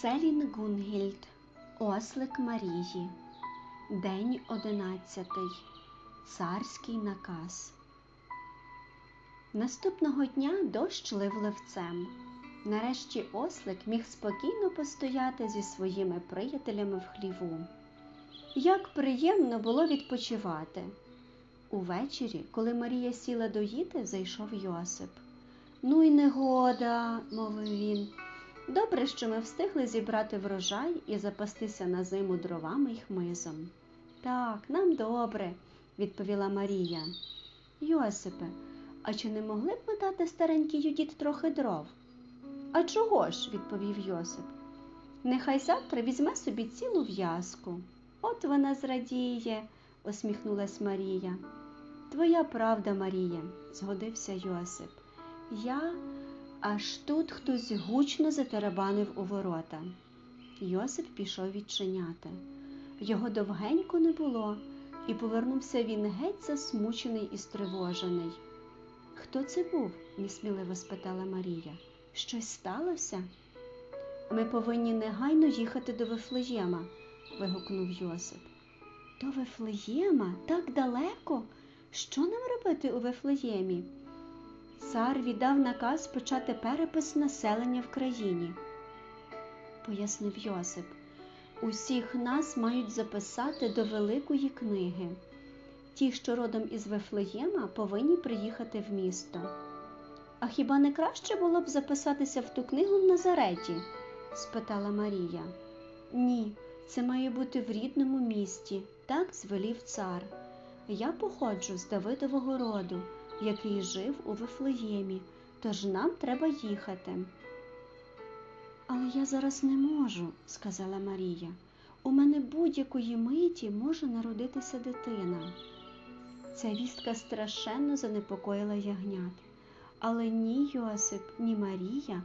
Селін Гунгільд, Ослик Марії, День одинадцятий. Царський наказ. Наступного дня дощ лив ливцем. Нарешті ослик міг спокійно постояти зі своїми приятелями в хліву. Як приємно було відпочивати. Увечері, коли Марія сіла доїти, зайшов Йосип. Ну й негода, мовив він. Добре, що ми встигли зібрати врожай і запастися на зиму дровами й хмизом. Так, нам добре, відповіла Марія. Йосипе, а чи не могли б ми дати старенькій Юдіт трохи дров? А чого ж? відповів Йосип. Нехай завтра візьме собі цілу в'язку. От вона зрадіє, усміхнулась Марія. Твоя правда, Марія, згодився Йосип. Я аж тут хтось гучно затарабанив у ворота. Йосип пішов відчиняти. Його довгенько не було, і повернувся він геть засмучений і стривожений. Хто це був? несміливо спитала Марія. Щось сталося? Ми повинні негайно їхати до Вифлеєма, вигукнув Йосип. До Вифлеєма? Так далеко? Що нам робити у Вифлеємі? Цар віддав наказ почати перепис населення в країні, пояснив Йосип. Усіх нас мають записати до Великої книги. Ті, що родом із Вифлеєма, повинні приїхати в місто. А хіба не краще було б записатися в ту книгу в Назареті? спитала Марія. Ні, це має бути в рідному місті, так звелів цар. Я походжу з Давидового роду, який жив у Вифлеємі, тож нам треба їхати. Але я зараз не можу, сказала Марія. У мене будь-якої миті може народитися дитина. Ця вістка страшенно занепокоїла ягнят, але ні Йосип, ні Марія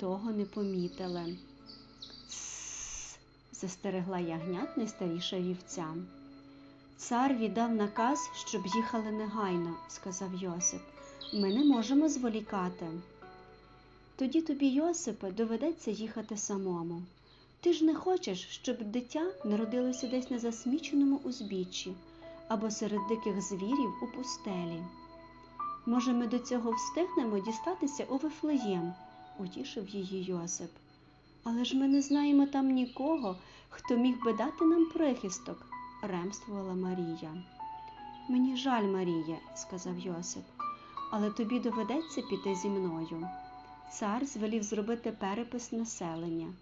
того не помітили. Застерегла ягнят найстаріша вівця. Цар віддав наказ, щоб їхали негайно, сказав Йосип. Ми не можемо зволікати. Тоді тобі, Йосипе, доведеться їхати самому. Ти ж не хочеш, щоб дитя народилося десь на засміченому узбіччі або серед диких звірів у пустелі. Може, ми до цього встигнемо дістатися у Вифлеєм, утішив її Йосип. Але ж ми не знаємо там нікого, хто міг би дати нам прихисток, ремствувала Марія. Мені жаль, Марія, сказав Йосип, але тобі доведеться піти зі мною. Цар звелів зробити перепис населення.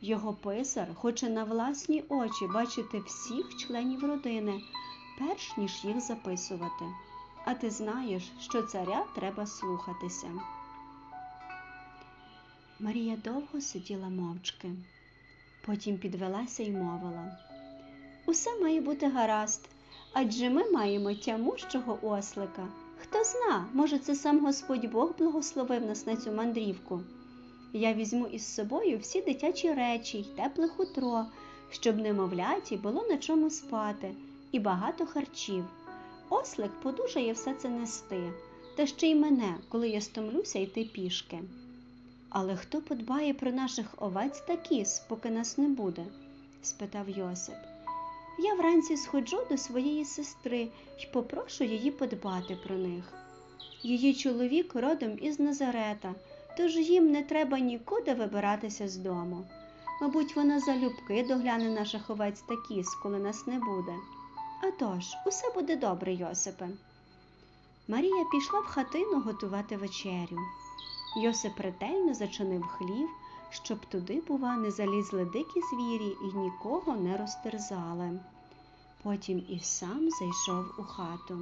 Його писар хоче на власні очі бачити всіх членів родини, перш ніж їх записувати. А ти знаєш, що царя треба слухатися. Марія довго сиділа мовчки, потім підвелася й мовила. Усе має бути гаразд, адже ми маємо тямущого ослика. Хто зна, може, це сам Господь Бог благословив нас на цю мандрівку. Я візьму із собою всі дитячі речі й тепле хутро, щоб немовляті було на чому спати, і багато харчів. Ослик подужає все це нести, та ще й мене, коли я стомлюся йти пішки. Але хто подбає про наших овець та кіз, поки нас не буде? спитав Йосип. Я вранці сходжу до своєї сестри й попрошу її подбати про них. Її чоловік родом із Назарета, тож їм не треба нікуди вибиратися з дому. Мабуть, вона залюбки догляне наших овець та кіз, коли нас не буде. А тож, усе буде добре, Йосипе. Марія пішла в хатину готувати вечерю. Йосип ретельно зачинив хлів, щоб туди, бува, не залізли дикі звірі і нікого не розтерзали. Потім і сам зайшов у хату.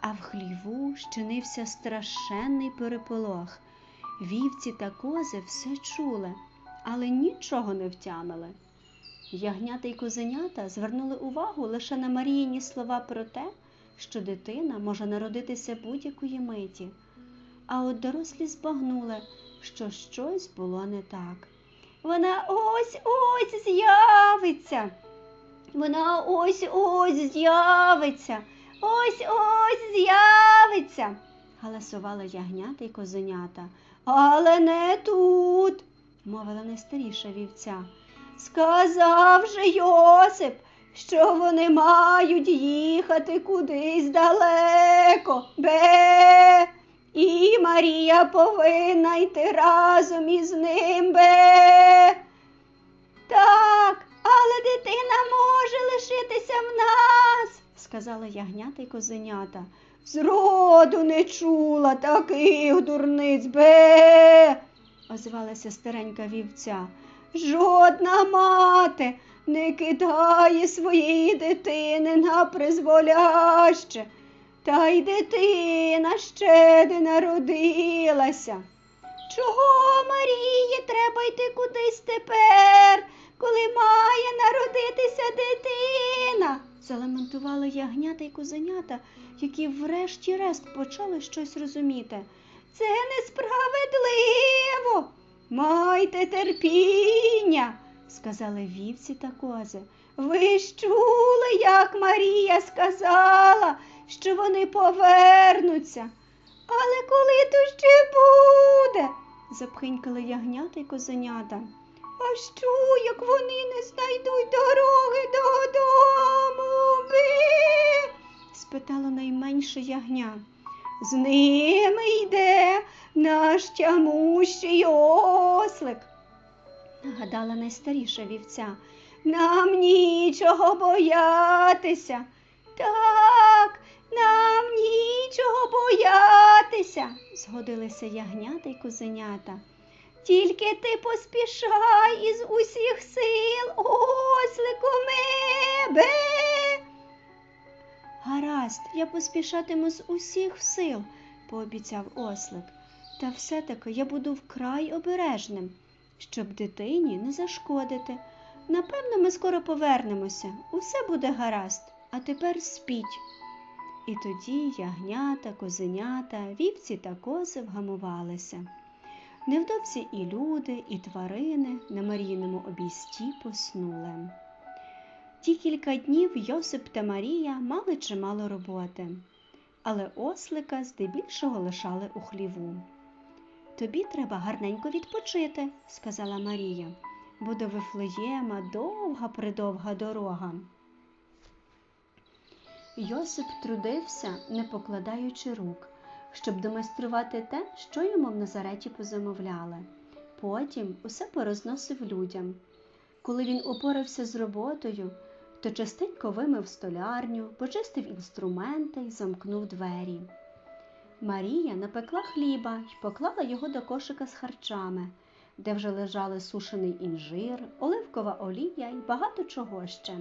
А в хліву щинився страшенний переполох. Вівці та кози все чули, але нічого не втямили. Ягнята й козенята звернули увагу лише на Маріїні слова про те, що дитина може народитися будь-якої миті. А от дорослі збагнули, що щось було не так. Вона ось ось з'явиться. Вона ось ось з'явиться. Ось ось з'явиться. галасували ягнята й козенята. Але не тут. мовила найстаріша вівця. Сказав же Йосип, що вони мають їхати кудись далеко. Бе. І Марія повинна йти разом із ним. Бе. Так, але дитина може лишитися в нас, сказала ягнята й козенята. Зроду не чула таких дурниць бе, озвалася старенька вівця. Жодна мати не кидає своєї дитини на призволяще, та й дитина ще не народилася. Чого Марії треба йти кудись тепер, коли має народитися дитина? залементували ягнята й козенята, які врешті-решт почали щось розуміти. Це несправедливо. Майте терпіння, сказали вівці та кози. Ви ж чули, як Марія сказала, що вони повернуться. Але коли то ще буде? запхинькали ягнята й козенята. А що, як вони не знайдуть дороги додому? Би? спитало найменше ягня. З ними йде наш тямущий ослик, нагадала найстаріша вівця. Нам нічого боятися. Так, нам нічого боятися, згодилися ягнята й козенята. Тільки ти поспішай із усіх сил, ослику мебе. Гаразд, я поспішатиму з усіх сил, пообіцяв ослик. Та все-таки я буду вкрай обережним, щоб дитині не зашкодити. Напевно, ми скоро повернемося. Усе буде гаразд, а тепер спіть. І тоді ягнята, козенята, вівці та кози вгамувалися. Невдовзі і люди, і тварини на Марійному обійсті поснули. Ті кілька днів Йосип та Марія мали чимало роботи, але ослика здебільшого лишали у хліву. Тобі треба гарненько відпочити, сказала Марія, бо до Вифлеєма довга придовга дорога. Йосип трудився, не покладаючи рук, щоб домайструвати те, що йому в Назареті позамовляли. Потім усе порозносив людям. Коли він упорався з роботою, то частенько вимив столярню, почистив інструменти й замкнув двері. Марія напекла хліба й поклала його до кошика з харчами, де вже лежали сушений інжир, оливкова олія й багато чого ще.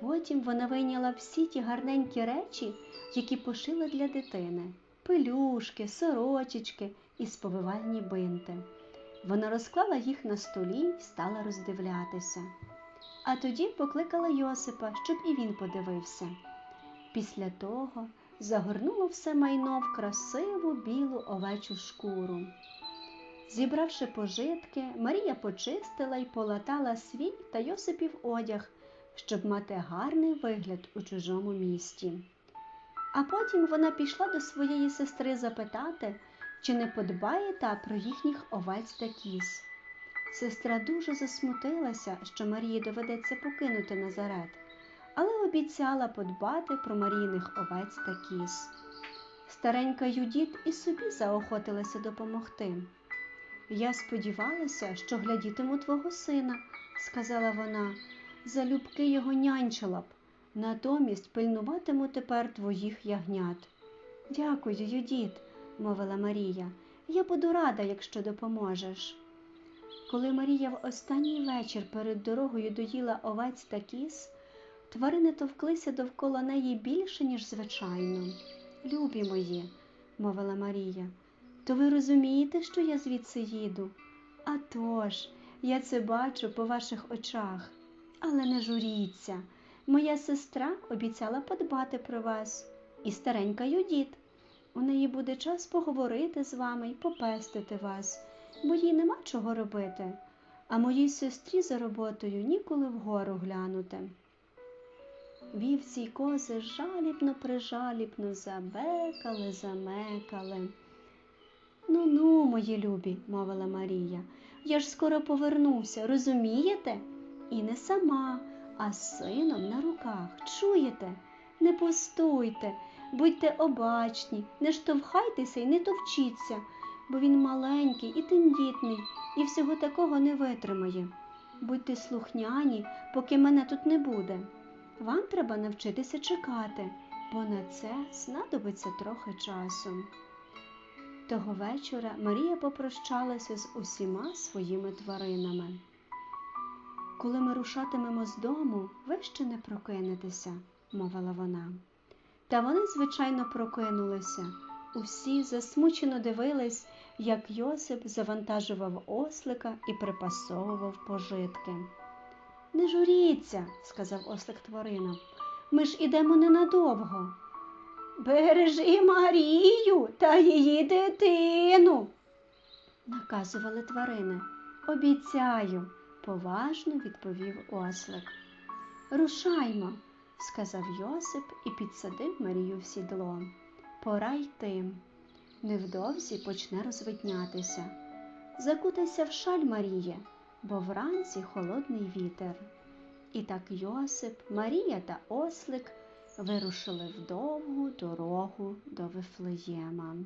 Потім вона вийняла всі ті гарненькі речі, які пошила для дитини пелюшки, сорочечки і сповивальні бинти. Вона розклала їх на столі й стала роздивлятися. А тоді покликала Йосипа, щоб і він подивився. Після того загорнуло все майно в красиву білу овечу шкуру. Зібравши пожитки, Марія почистила й полатала свій та Йосипів одяг, щоб мати гарний вигляд у чужому місті. А потім вона пішла до своєї сестри запитати, чи не подбає та про їхніх овець та кіз. Сестра дуже засмутилася, що Марії доведеться покинути Назарет, але обіцяла подбати про Марійних овець та кіз. Старенька Юдіт і собі заохотилася допомогти. Я сподівалася, що глядітиму твого сина, сказала вона, залюбки його нянчила б, натомість пильнуватиму тепер твоїх ягнят. Дякую, Юдіт, мовила Марія. Я буду рада, якщо допоможеш. Коли Марія в останній вечір перед дорогою доїла овець та кіз, тварини товклися довкола неї більше, ніж звичайно. Любі мої, мовила Марія, то ви розумієте, що я звідси їду? «А тож, я це бачу по ваших очах, але не журіться. Моя сестра обіцяла подбати про вас і старенька Юдіт. У неї буде час поговорити з вами і попестити вас, бо їй нема чого робити, а моїй сестрі за роботою ніколи вгору глянути. Вівці й кози жалібно прижалібно забекали, замекали. Ну ну, мої любі, мовила Марія, Я ж скоро повернуся, розумієте? І не сама, а з сином на руках. Чуєте? Не пустуйте, будьте обачні, не штовхайтеся і не товчіться, бо він маленький і тендітний, і всього такого не витримає. Будьте слухняні, поки мене тут не буде. Вам треба навчитися чекати, бо на це знадобиться трохи часу. Того вечора Марія попрощалася з усіма своїми тваринами. Коли ми рушатимемо з дому, ви ще не прокинетеся, мовила вона. Та вони, звичайно, прокинулися. Усі засмучено дивились, як Йосип завантажував ослика і припасовував пожитки. Не журіться, сказав ослик тваринам. Ми ж ідемо ненадовго. Бережи Марію та її дитину, наказували тварини. Обіцяю, поважно відповів ослик. Рушаймо, сказав Йосип і підсадив Марію в сідло. Пора йти. Невдовзі почне розвиднятися. Закутайся в шаль, Маріє, бо вранці холодний вітер. І так Йосип, Марія та ослик вирушили в довгу дорогу до Вифлеєма.